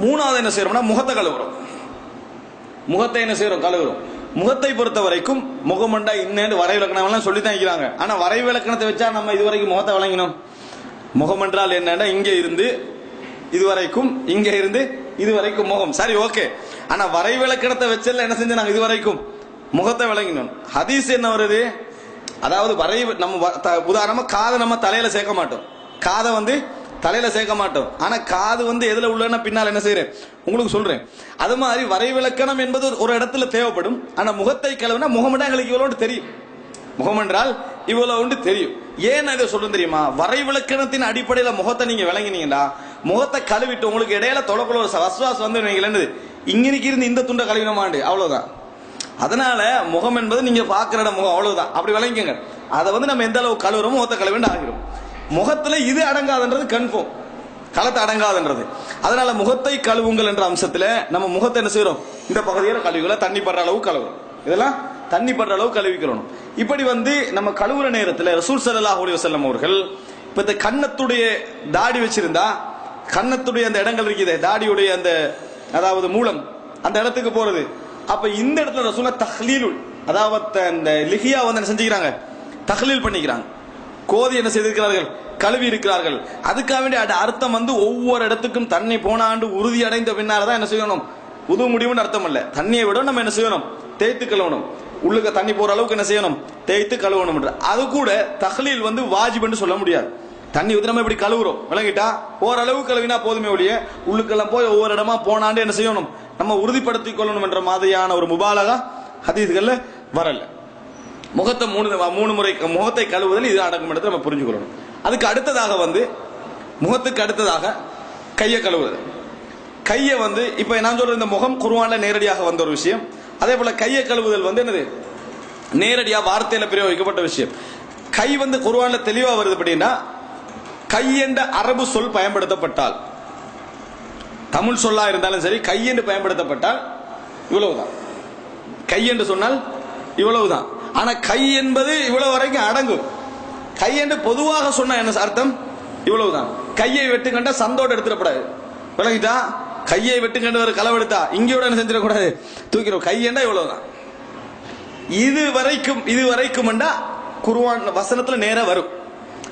மூணாவது என்ன செய்யறோம்னா முகத்தை கழுவுறோம். முகத்தை என்ன செய்யறோம் கழுவுறோம். முகத்தை பொறுத்த வரைக்கும் முகமண்டா இன்னேன்னு வரை விளக்கணம் எல்லாம் சொல்லி தான் இருக்கிறாங்க. ஆனா வரை விளக்கணத்தை வச்சா நம்ம இதுவரைக்கும் முகத்தை வழங்கினோம் முகமன்றால் என்னன்னா இங்கே இருந்து இதுவரைக்கும் இங்கே இருந்து இதுவரைக்கும் முகம். சரி ஓகே. ஆனா வரை விளக்கணத்தை வச்சல என்ன செஞ்சோம் இது இதுவரைக்கும்? முகத்தை விளங்கினோம். ஹதீஸ் என்ன வருது? அதாவது வரை நம்ம வ- த- உதாரணமா காதை நம்ம தலையில சேர்க்க மாட்டோம். காதை வந்து தலையில சேர்க்க மாட்டோம். ஆனா காது வந்து எதுல உள்ளன்னா பின்னால் என்ன செய்யறேன் உங்களுக்கு சொல்றேன். அது மாதிரி வரை விளக்கணம் என்பது ஒரு இடத்துல தேவைப்படும். ஆனா முகத்தை கழுவுனா முகமண்டா எங்களுக்கு இவ்வளவு தெரியும். முகம் என்றால் இவ்வளவு ஒன்று தெரியும். ஏன் அதை இதை சொல்றேன் தெரியுமா? வரை விளக்கணத்தின் அடிப்படையில முகத்தை நீங்க விளங்கினீங்கன்னா முகத்தை கழுவிட்டு உங்களுக்கு இடையில தொலைக்குள்ள ஒரு வசுவாஸ் வந்து நீங்க என்னது? இங்கினிக்கு இருந்து இந்த துண்டை கழுவினமாண்டு. அவ்வளவுதான். அதனால முகம் என்பது நீங்க பாக்குற முகம் அவ்வளவுதான். அப்படி விளங்கிக்கங்க. அதை வந்து நம்ம எந்த அளவு கழுவுறோமோ முகத்தை கழுவிண்டு ஆகிரும் முகத்துல இது அடங்காதுன்றது கன்ஃபார்ம் களத்தை அடங்காதுன்றது. அதனால முகத்தை கழுவுங்கள் என்ற அம்சத்துல நம்ம முகத்தை என்ன செய்யறோம்? இந்த பகுதியில கழுவிகளை தண்ணி படுற அளவு கழுவுறோம் இதெல்லாம் தண்ணி படுற அளவு கழுவிக்கிறோம் இப்படி வந்து நம்ம கழுவுற நேரத்துல ரசூல் சல்லாஹ் அலைஹி வசல்லம் அவர்கள் இப்ப இந்த கன்னத்துடைய தாடி வச்சிருந்தா கன்னத்துடைய அந்த இடங்கள் இருக்குது தாடியுடைய அந்த அதாவது மூலம் அந்த இடத்துக்கு போறது. அப்ப இந்த இடத்துல ரசூலா தஹ்லீலுல் அதாவது அந்த லிஹியா வந்து என்ன செஞ்சுக்கிறாங்க? தஹ்லீல் பண்ணிக்கிறாங்க. கோதி என்ன செய்திருக்கிறார்கள்? கழுவி இருக்கிறார்கள். அதுக்காக வேண்டிய அர்த்தம் வந்து ஒவ்வொரு இடத்துக்கும் தண்ணி போன ஆண்டு உறுதி அடைந்த பின்னால தான் என்ன செய்யணும்? உது முடிவுன்னு அர்த்தம் இல்லை. தண்ணியை விட நம்ம என்ன செய்யணும்? தேய்த்து கழுவணும். உள்ளுக்கு தண்ணி போற அளவுக்கு என்ன செய்யணும்? தேய்த்து கழுவணும் அது கூட தஹ்லீல் வந்து வாஜிப்னு சொல்ல முடியாது. தண்ணி ஊற்றி நம்ம இப்படி கழுவுறோம். விளங்கிட்டா? ஓரளவு கழுவினா போதுமே ஒழிய உள்ளுக்கெல்லாம் போய் ஒவ்வொரு இடமா போனாண்டு என்ன செய்யணும்? நம்ம உறுதிப்படுத்திக் கொள்ளணும் என்ற மாதிரியான ஒரு முபாலகா ஹதீஸ்கள்ல வரலை. முகத்தை மூணு மூணு முறை முகத்தை கழுவுதல் இது அடங்கும் இடத்தை நம்ம புரிஞ்சுக்கொள்ளணும். அதுக்கு அடுத்ததாக வந்து முகத்துக்கு அடுத்ததாக கையை கழுவுறது. கையை வந்து இப்போ நான் சொல்கிற இந்த முகம் குருவானில் நேரடியாக வந்த ஒரு விஷயம். அதே போல் கையை கழுவுதல் வந்து என்னது? நேரடியாக வார்த்தையில் பிரயோகிக்கப்பட்ட விஷயம். கை வந்து குருவானில் தெளிவாக வருது அப்படின்னா கை என்ற அரபு சொல் பயன்படுத்தப்பட்டால். தமிழ் சொல்லா இருந்தாலும் சரி கை என்று பயன்படுத்தப்பட்டால் இவ்வளவுதான். கை என்று சொன்னால் இவ்வளவுதான். ஆனா கை என்பது இவ்வளவு வரைக்கும் அடங்கும். கை என்று பொதுவாக சொன்ன என்ன அர்த்தம்? இவ்வளவுதான். கையை வெட்டுக்கண்டா சந்தோட எடுத்துடக்கூடாது. விளங்கிட்டா? கையை வெட்டுக்கண்டு ஒரு களவு எடுத்தா? இங்கேயோட என்ன செஞ்சிடக்கூடாது? தூக்கிறோம் கையண்டா இவ்வளவுதான். இது வரைக்கும் இது வரைக்கும் குருவான் வசனத்துல நேரம் வரும்.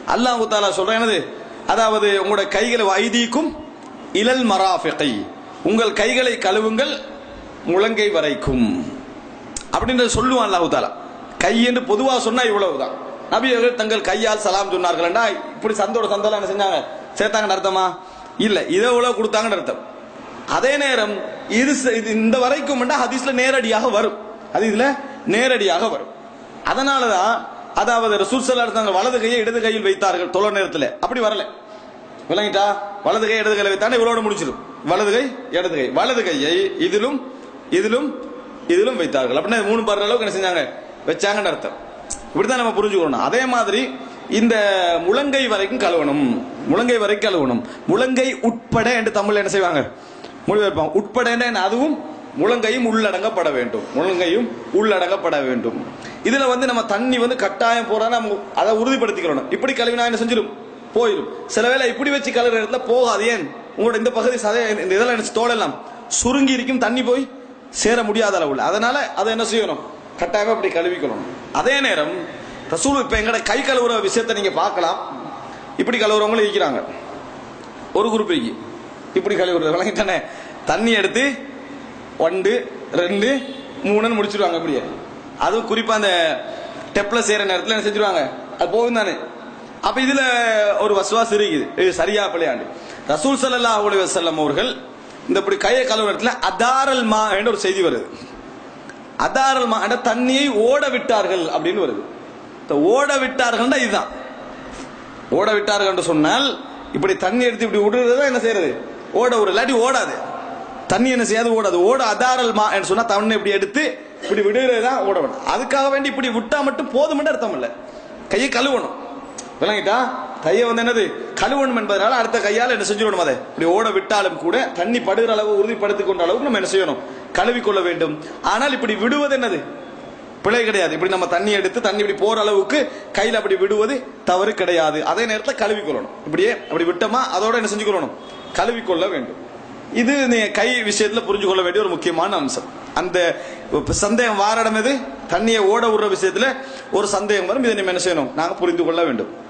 அல்லாஹ் தாலா சொல்றேன் என்னது? அதாவது உங்களோட கைகளை வைதீக்கும் இளல் மராஃபிகை. உங்கள் கைகளை கழுவுங்கள் முழங்கை வரைக்கும். அப்படின்றத சொல்லுவான் அல்லாஹு தாலா கை என்று பொதுவாக சொன்னா இவ்வளவுதான். நபி அவர்கள் தங்கள் கையால் சலாம் சொன்னார்கள்டா இப்படி சந்தோட சந்தோலம் என்ன செஞ்சாங்க? சேர்த்தாங்கன்னு அர்த்தமா? இல்ல இதை இவ்வளவு கொடுத்தாங்கன்னு அர்த்தம். அதே நேரம் இது இது இந்த வரைக்கும் ஹதீஸ்ல நேரடியாக வரும். அது இதுல நேரடியாக வரும். அதனாலதான் அதாவது ரசூல் ஸல்லல்லாஹு வலது கையை இடது கையில் வைத்தார்கள் தொலை நேரத்தில். அப்படி வரல. விளங்கிட்டா? வலது கை இடது கையில் வைத்தானே இவளோட முடிச்சிடும் வலது கை இடது கை. வலது கையை இதிலும் இதிலும் இதிலும் வைத்தார்கள். அப்படின்னா மூணு படுற அளவுக்கு என்ன செஞ்சாங்க? வச்சாங்கன்னு அர்த்தம். இப்படிதான் நம்ம புரிஞ்சுக்கணும். அதே மாதிரி இந்த முழங்கை வரைக்கும் கழுவணும். முழங்கை வரைக்கும் கழுவணும். முழங்கை உட்பட என்று தமிழ்ல என்ன செய்வாங்க? மொழிபெயர்ப்பாங்க. உட்பட என்ன? அதுவும் முழங்கையும் உள்ளடங்கப்பட வேண்டும். முழங்கையும் உள்ளடங்கப்பட வேண்டும். இதுல வந்து நம்ம தண்ணி வந்து கட்டாயம் போறா நம்ம அதை உறுதிப்படுத்திக்கிறோம் இப்படி கழுவினா என்ன செஞ்சிடும்? போயிடும். சில வேளை இப்படி வச்சு கழுவுற இடத்துல போகாது. ஏன்? உங்களோட இந்த பகுதி சதை இந்த இதெல்லாம் என்ன தோலெல்லாம் சுருங்கி இருக்கும் தண்ணி போய் சேர முடியாத அளவில். அதனால அதை என்ன செய்யணும்? கட்டாயமாக அப்படி கழுவிக்கணும். அதே நேரம் ரசூல் இப்போ எங்கட கை கழுவுற விஷயத்தை நீங்கள் பார்க்கலாம். இப்படி கழுவுறவங்களும் இருக்கிறாங்க. ஒரு குறிப்பிக்கு இப்படி கழுவுறது. விளங்கிட்டானே தண்ணி எடுத்து ஒன்று ரெண்டு மூணுன்னு முடிச்சிடுவாங்க அப்படியே அதுவும் குறிப்பாக அந்த டெப்பில் செய்கிற நேரத்தில் என்ன செஞ்சிருவாங்க? அது போகும் தானே. அப்போ இதில் ஒரு வசுவாஸ் இருக்குது. இது சரியா பிள்ளையாண்டு ரசூல் சல்லா அலி வசல்லம் அவர்கள் இந்த இப்படி கையை கழுவுற இடத்துல அதாரல் மா என்ற ஒரு செய்தி வருது. அதாரல் மா தண்ணியை ஓட விட்டார்கள் அப்படின்னு வருது. இந்த ஓட விட்டார்கள்னா இதுதான். ஓட விட்டார்கள் என்று சொன்னால் இப்படி தண்ணி எடுத்து இப்படி விடுறது என்ன செய்யறது? ஓட ஒரு இல்லாட்டி ஓடாது. தண்ணி என்ன செய்யாது? ஓடாது. ஓட அதாரல் மா என்று சொன்னா தண்ணி இப்படி எடுத்து இப்படி விடுறது தான் ஓட வேணும் அதுக்காக வேண்டி இப்படி விட்டா மட்டும் போதும் அர்த்தம் இல்லை. கையை கழுவணும். விளங்கிட்டா? கையை வந்து என்னது? கழுவணும் என்பதனால அடுத்த கையால் என்ன செஞ்சிடணும் அதை? இப்படி ஓட விட்டாலும் கூட தண்ணி படுகிற அளவு உறுதிப்படுத்திக் கொண்ட அளவுக்கு நம்ம என்ன செய்யணும்? கழுவிக்கொள்ள வேண்டும். ஆனால் இப்படி விடுவது என்னது? பிழை கிடையாது. இப்படி நம்ம தண்ணி எடுத்து தண்ணி இப்படி போற அளவுக்கு கையில் அப்படி விடுவது தவறு கிடையாது. அதே நேரத்தில் கழுவிக்கொள்ளணும். இப்படியே அப்படி விட்டோமா அதோட என்ன செஞ்சுக்கொள்ளணும்? கழுவிக்கொள்ள வேண்டும். இது நீங்க கை விஷயத்துல புரிஞ்சு கொள்ள வேண்டிய ஒரு முக்கியமான அம்சம். அந்த சந்தேகம் வார எது? தண்ணியை ஓட விடுற விஷயத்துல ஒரு சந்தேகம் வரும். இதை நம்ம என்ன செய்யணும்? நாங்கள் புரிந்து கொள்ள வேண்டும்.